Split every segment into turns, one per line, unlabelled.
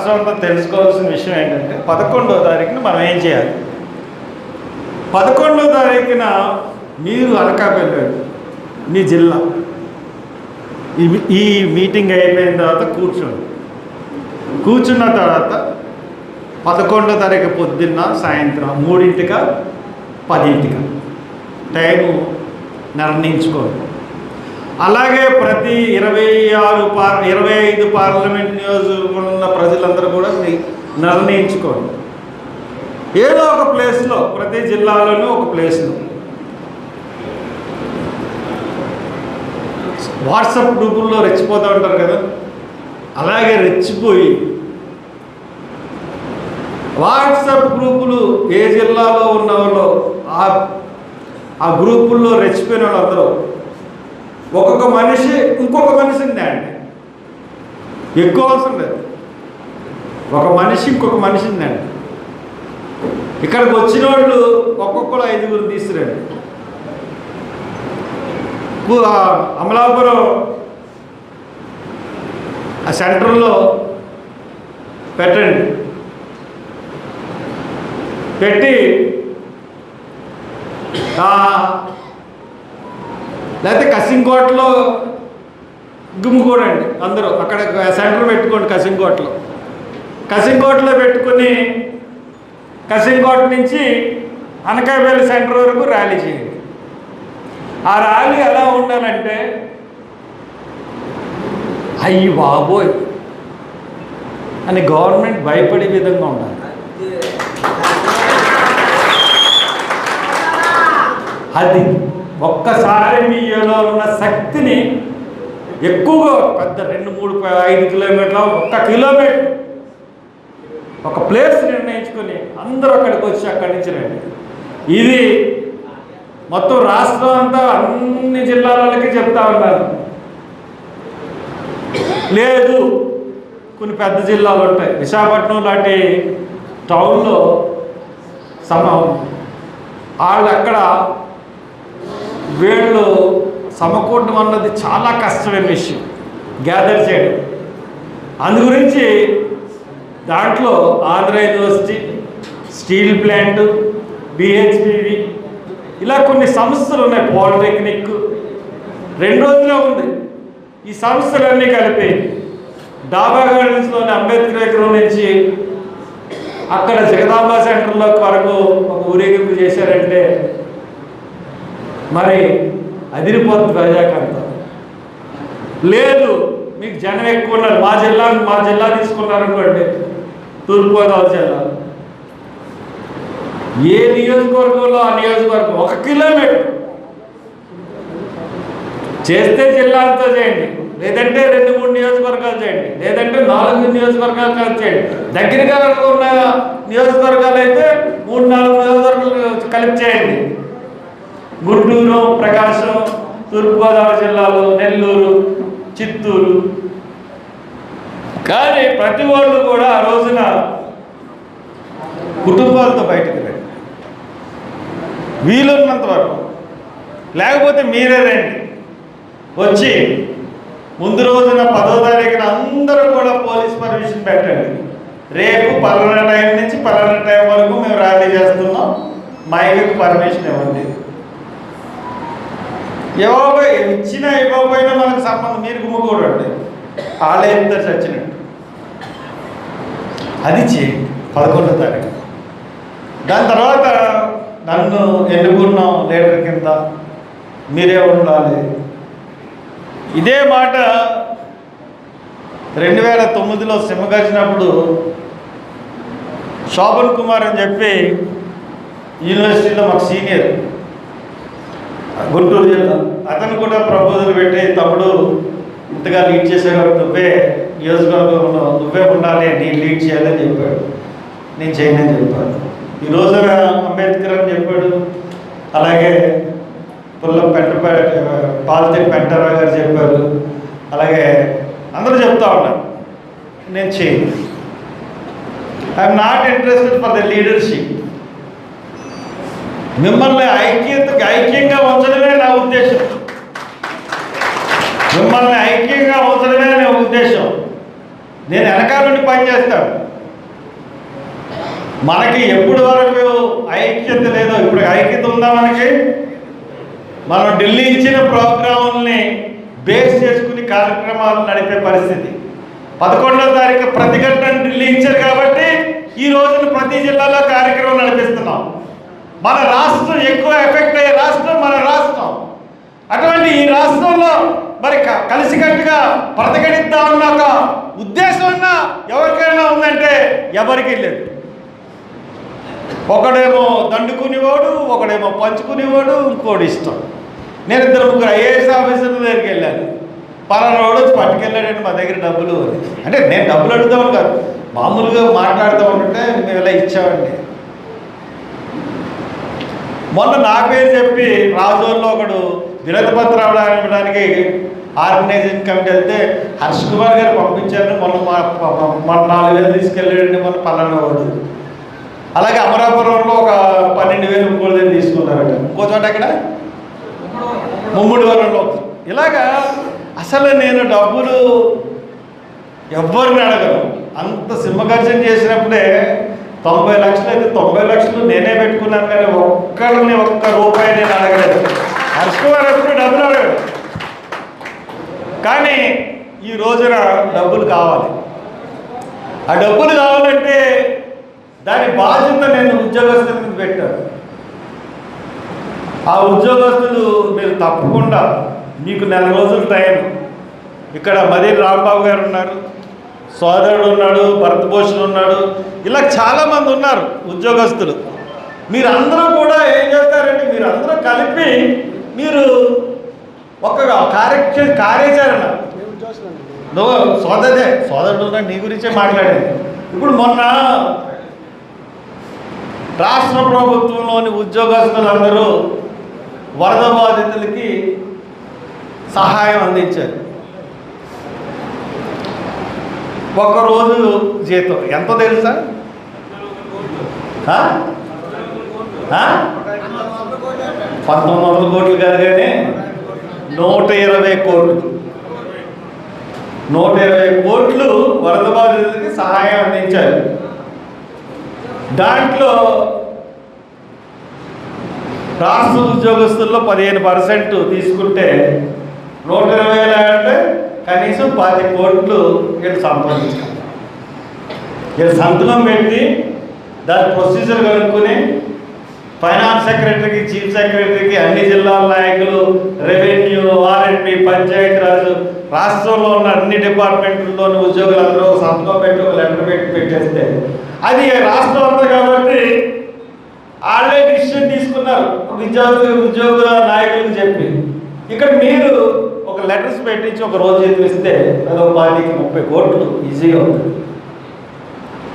రాష్ట్రం అంతా తెలుసుకోవాల్సిన విషయం ఏంటంటే పదకొండో తారీఖున మనం ఏం చేయాలి? పదకొండో తారీఖున మీరు అనకాపల్లి వెళ్ళారు మీ జిల్లా. ఈ ఈ మీటింగ్ అయిపోయిన తర్వాత కూర్చోండి. కూర్చున్న తర్వాత పదకొండో తారీఖు పొద్దున్న సాయంత్రం మూడింటిక పదింటిక. టైము నిర్ణయించుకోండి. అలాగే ప్రతి ఇరవై ఆరు పార్ ఇరవై ఐదు పార్లమెంట్ నియోజకవర్గంలో ఉన్న ప్రజలందరూ కూడా నిర్ణయించుకోండి. ఏదో ఒక ప్లేస్లో ప్రతి జిల్లాలోనూ ఒక ప్లేస్లో. వాట్సాప్ గ్రూపుల్లో రెచ్చిపోతూ ఉంటారు కదా? అలాగే రెచ్చిపోయి వాట్సాప్ గ్రూపులు ఏ జిల్లాలో ఉన్న వాళ్ళు ఆ ఆ గ్రూపుల్లో రెచ్చిపోయిన వాళ్ళందరూ ఒక్కొక్క మనిషి ఇంకొక మనిషిని అండి ఎక్కువ అవసరం లేదు. ఒక మనిషి ఇంకొక మనిషిని అండి ఇక్కడికి వచ్చిన వాళ్ళు ఒక్కొక్కరు ఐదుగురు తీసుకురండి. ఆ అమలాపురం ఆ సెంటర్లో పెట్టండి. పెట్టి లేకపోతే కసింకోటలో గుమ్ముకోడండి అందరూ. అక్కడ సెంటర్ పెట్టుకోండి కసింకోటలో. కసింకోటలో పెట్టుకుని కసింకోట నుంచి అనకాపల్లి సెంటర్ వరకు ర్యాలీ చేయండి. ఆ ర్యాలీ ఎలా ఉండాలంటే అయ్యి బాబోయ్ అని గవర్నమెంట్ భయపడే విధంగా ఉండాలి. అది ఒక్కసారి మీలో ఉన్న శక్తిని ఎక్కువగా పెద్ద రెండు మూడు ఐదు కిలోమీటర్ల ఒక్క కిలోమీటర్ ఒక ప్లేస్ నిర్ణయించుకొని అందరూ అక్కడికి వచ్చి అక్కడి నుంచి రండి. ఇది మొత్తం రాష్ట్రం అంతా అన్ని జిల్లాలకి చెప్తా ఉన్నారు లేదు కొన్ని పెద్ద జిల్లాలు ఉంటాయి. విశాఖపట్నం లాంటి టౌన్లో సమ వాళ్ళు అక్కడ వీళ్ళు సమకూడడం అన్నది చాలా కష్టమైన విషయం. గ్యాదర్ చేయడం. అందు గురించి దాంట్లో Andhra university steel plant B H P V ఇలా కొన్ని సంస్థలు ఉన్నాయి పాలిటెక్నిక్ రెండు రోజులే ఉంది. ఈ సంస్థలన్నీ కలిపి డాబా గార్డెన్స్లోని అంబేద్కర్ విగ్రహం నుంచి అక్కడ జగదాంబ సెంటర్లో వరకు ఒక ఊరేగింపు చేశారంటే మరి అదిరిపోతుంది ప్రజాకాంత. లేదు మీకు జనం ఎక్కువ ఉన్నారు. మా జిల్లా మా జిల్లా తీసుకున్నారు అనుకోండి. తూర్పుగోదావరి జిల్లా. ఏ నియోజకవర్గంలో ఆ నియోజకవర్గం? ఒక కిలోమీటర్. చేస్తే జిల్లా అంతా చేయండి. లేదంటే రెండు మూడు నియోజకవర్గాలు చేయండి. లేదంటే నాలుగు నియోజకవర్గాలు కలిపి చేయండి. దగ్గరగా ఉన్న నియోజకవర్గాలు అయితే మూడు నాలుగు నియోజకవర్గాలు కలిపి చేయండి. గుంటూరు ప్రకాశం తూర్పుగోదావరి జిల్లాలో నెల్లూరు చిత్తూరు. కానీ ప్రతి వాళ్ళు కూడా ఆ రోజున కుటుంబాలతో బయటకు రండి. వీలున్నంత వరకు. లేకపోతే మీరే రండి. వచ్చి ముందు రోజున పదో తారీఖున అందరూ కూడా పోలీస్ పర్మిషన్ పెట్టండి. రేపు పలానా టైం నుంచి పలానా టైం వరకు మేము ర్యాలీ చేస్తున్నాం. మైకి పర్మిషన్ ఇవ్వండి. ఇవ్వబోయి ఇచ్చినా ఇవ్వకపోయినా మనకు సంబంధం మీరు గుమ్మకూడండి వాళ్ళే ఇద్దరు చచ్చినట్టు. అది చేయండి పదకొండో తారీఖు. దాని తర్వాత నన్ను ఎన్నుకున్నాం లీడర్ కింద. మీరే ఉండాలి. ఇదే మాట రెండు వేల తొమ్మిదిలో సింహగచ్చినప్పుడు శోభన్ కుమార్ అని చెప్పి యూనివర్సిటీలో మాకు సీనియర్. గుంటూరు జిల్లా. అతను కూడా ప్రపోజల్ పెట్టి తమ్ముడు ఇంతగా లీడ్ చేసేవాడు నువ్వే నియోజకవర్గంలో నువ్వే ఉండాలి నీ లీడ్ చేయాలని చెప్పాడు. నేను చేయనని చెప్పాను. ఈ రోజున అంబేద్కర్ అని చెప్పాడు. అలాగే పుల్ల పెంట పాలితే పెంటరావు గారు చెప్పారు. అలాగే అందరూ చెప్తా ఉన్నారు. నేను చేయను. I'm not interested for the leadership మిమ్మల్ని ఐక్యతకి ఐక్యంగా ఉంచడమే నా ఉద్దేశం. మిమ్మల్ని ఐక్యంగా ఉంచడమే నా ఉద్దేశం. నేను వెనకాల నుండి పనిచేస్తాను మనకి ఎప్పుడు వరకు ఐక్యత లేదో ఇప్పుడు ఐక్యత ఉందా మనకి? మనం ఢిల్లీ ఇచ్చిన ప్రోగ్రాముల్ని బేస్ చేసుకుని కార్యక్రమాలు నడిపే పరిస్థితి. పదకొండో తారీఖు ప్రతిఘటన ఢిల్లీ ఇచ్చారు కాబట్టి ఈ రోజున ప్రతి జిల్లాలో కార్యక్రమం నడిపిస్తున్నాం. మన రాష్ట్రం ఎక్కువ ఎఫెక్ట్ అయ్యే రాష్ట్రం మన రాష్ట్రం. అటువంటి ఈ రాష్ట్రంలో మరి క- కలిసికట్టుగా బ్రతకడిద్దామన్న ఒక ఉద్దేశం ఉన్న ఎవరికైనా ఉందంటే ఎవరికి లేదు. ఒకడేమో దండుకునేవాడు ఒకడేమో పంచుకునేవాడు ఇంకోటి ఇష్టం. నేను ఇద్దరు ముగ్గురు ఐఏఎస్ ఆఫీసర్ల దగ్గరికి వెళ్ళాను. పలానా వాడు పట్టుకెళ్ళాడండి మా దగ్గర డబ్బులు అంటే నేను డబ్బులు అడుగుతాం కాదు మామూలుగా మాట్లాడుతూ ఉంటే మేము ఇలా ఇచ్చామండి. మొన్న నా పేరు చెప్పి రాజోల్లో ఒకడు వినతి పత్రం ఇవ్వడానికి ఆర్గనైజింగ్ కమిటీ వెళ్తే హర్ష్ కుమార్ గారు పంపించారు మొన్న మా మొన్న నాలుగు వేలు తీసుకెళ్ళాడండి మొన్న పలానా వాడు. అలాగే అమరాపురంలో ఒక పన్నెండు వేలు ముప్పై వేలు తీసుకున్నారట. ఇంకో చోట అక్కడ ముమ్మిడి వరంలో ఇలాగా అసలు నేను డబ్బులు ఎవ్వరిని అడగను. అంత సింహగర్జన చేసినప్పుడే తొంభై లక్షలు అయితే తొంభై లక్షలు నేనే పెట్టుకున్నాను కానీ ఒక్కరిని ఒక్క రూపాయి నేను అడగలేదు. హర్ష్ కుమార్ ఎప్పుడు డబ్బులు అడగడు. కానీ ఈ రోజున డబ్బులు కావాలి. ఆ డబ్బులు కావాలంటే దాని బాధ్యత నేను ఉద్యోగస్తుల మీద పెట్టాను. ఆ ఉద్యోగస్తులు మీరు తప్పకుండా మీకు నెల రోజులు టైం. ఇక్కడ మదీర్ రాంబాబు గారు ఉన్నారు. సోదరుడు ఉన్నాడు భరతభూషణ్ ఉన్నాడు ఇలా చాలామంది ఉన్నారు ఉద్యోగస్తులు. మీరందరూ కూడా ఏం చేస్తారంటే మీరందరూ కలిపి మీరు ఒక కార్య కార్యాచరణ. నువ్వు సోదరుడే సోదరుడు నీ గురించే మాట్లాడేది. ఇప్పుడు మొన్న రాష్ట్ర ప్రభుత్వంలోని ఉద్యోగస్తులందరూ వరద బాధితులకి సహాయం అందించారు. ఒక్కరోజు జీతం. ఎంత తెలుసా? పంతొమ్మిది వందల కోట్లు కాదు కానీ నూట ఇరవై కోట్లు. నూట ఇరవై కోట్లు వరద బాధితులకి సహాయం అందించారు దాంట్లో రాష్ట్ర ఉద్యోగస్తుల్లో పదిహేను పర్సెంట్ తీసుకుంటే నూట ఇరవై వేల అంటే కనీసం పది కోట్లు వీళ్ళు సంపాదించాలి వీళ్ళు సంతకం పెట్టి దాని ప్రొసీజర్ కనుక్కొని ఫైనాన్స్ సెక్రటరీకి చీఫ్ సెక్రటరీకి అన్ని జిల్లాల నాయకులు రెవెన్యూ ఆర్ఎండ్బి పంచాయతీరాజ్ రాష్ట్రంలో ఉన్న అన్ని డిపార్ట్మెంట్లలోని ఉద్యోగులందరూ సంతకం పెట్టి ఒక లెటర్ పెట్టి పెట్టేస్తే అది రాష్ట్రం అంతా కాబట్టి వాళ్ళే డిసిషన్ తీసుకున్నారు. విద్యార్థి ఉద్యోగుల నాయకులకు చెప్పి. ఇక్కడ మీరు ఒక లెటర్స్ పెట్టించి ఒక రోజు ఇస్తే అదొక పార్టీకి ముప్పై కోట్లు ఈజీగా అవుతుంది.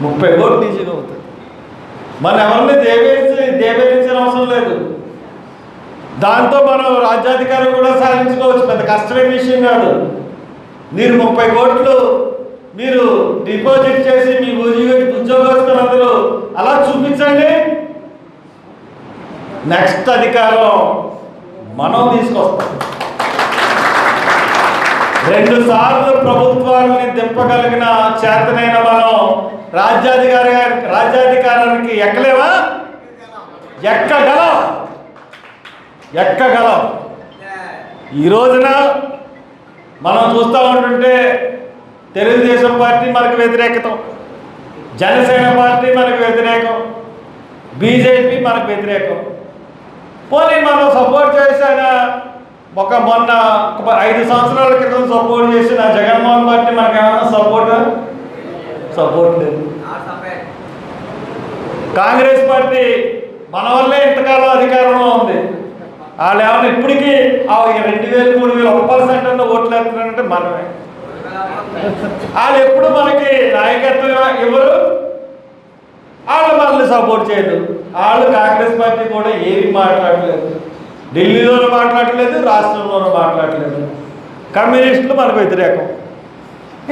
ముప్పై కోట్లు ఈజీగా అవుతుంది. మన ఎవరిని దేవేసి దేవేరించిన అవసరం లేదు. దాంతో మనం రాజ్యాధికారం కూడా సాధించుకోవచ్చు. పెద్ద కష్టమైన విషయం కాదు. మీరు ముప్పై కోట్లు మీరు డిపాజిట్ చేసి మీ ఉద్యోగస్తులు అందరూ అలా చూపించండి. నెక్స్ట్ అధికారం మనం తీసుకొస్తాం. రెండు సార్లు ప్రభుత్వాన్ని దింపగలిగిన చేతనైన మనం రాజ్యాధికారి రాజ్యాధికారానికి ఎక్కలేవా? ఎక్కగలం. ఎక్కగలం. ఈ రోజున మనం చూస్తూ ఉంటుంటే తెలుగుదేశం పార్టీ మనకు వ్యతిరేకతం. జనసేన పార్టీ మనకు వ్యతిరేకం. బీజేపీ మనకు వ్యతిరేకం. పోనీ మనం సపోర్ట్ చేసిన ఒక మొన్న ఒక ఐదు సంవత్సరాల క్రితం సపోర్ట్ చేసిన జగన్మోహన్ పార్టీ మనకు ఏమన్నా సపోర్ట్ సపోర్ట్ లేదు. కాంగ్రెస్ పార్టీ మన వల్లే ఇంతకాలం అధికారంలో ఉంది. వాళ్ళు ఏమైనా ఇప్పటికీ ఆ రెండు వేలు మూడు వేలు ఒక పర్సెంట్ అన్న ఓట్లు వేస్తున్నారంటే మనమే. వాళ్ళు ఎప్పుడు మనకి నాయకత్వం ఇవ్వరు. వాళ్ళు మనల్ని సపోర్ట్ చేయదు. వాళ్ళు కాంగ్రెస్ పార్టీ కూడా ఏమి మాట్లాడలేదు. ఢిల్లీలోనూ మాట్లాడలేదు రాష్ట్రంలోనూ మాట్లాడలేదు. కమ్యూనిస్టులు మనకు వ్యతిరేకం.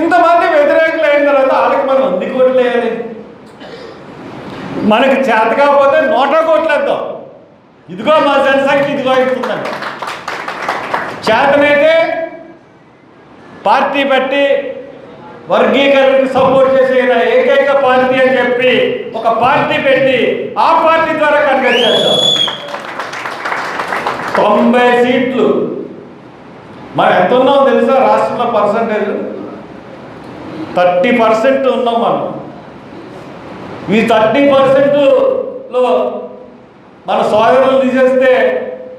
ఇంతమంది వ్యతిరేకులు అయిన తర్వాత వాళ్ళకి మనం వంది కోట్లు వేయాలి? మనకి చేత కాకపోతే నూట కోట్లు వేద్దాం. ఇదిగో మా జనసంఖ్య ఇదిగో ఇస్తుందండి చేతనైతే పార్టీ బట్టి వర్గీకరణకు సపోర్ట్ చేసిన ఏకైక పార్టీ అని చెప్పి ఒక పార్టీ పెట్టి ఆ పార్టీ ద్వారా కండక్ట్ చేద్దాం. తొంభై సీట్లు. మనం ఎంత ఉన్నాం తెలుసా రాష్ట్రంలో పర్సంటేజ్? థర్టీ పర్సెంట్ ఉన్నాం మనం. ఈ థర్టీ పర్సెంట్లో మన సోదరులు తీసేస్తే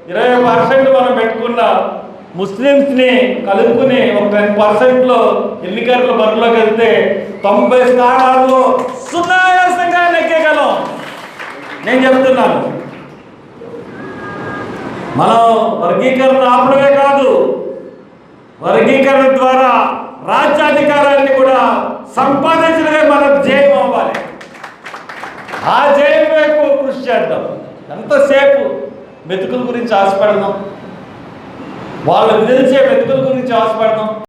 ఇరవై పర్సెంట్ మనం పెట్టుకున్న ముస్లిమ్స్ని కలుపుకుని ఒక టెన్ పర్సెంట్లో ఎన్నికల బరిలోకి వెళ్తే తొంభై స్థానాల్లో సున్నాయాసంగా నెగ్గగలం నేను చెప్తున్నాను. మనం వర్గీకరణ ఆపడమే కాదు వర్గీకరణ ద్వారా రాజ్యాధికారాన్ని కూడా సంపాదించడమే మనం జయం అవ్వాలి. ఆ జయం వైపు కృషి చేద్దాం. ఎంతసేపు మెతుకుల గురించి ఆశపడదాం? వాళ్ళు నిలిచే మెతుకుల గురించి ఆశపడదాం?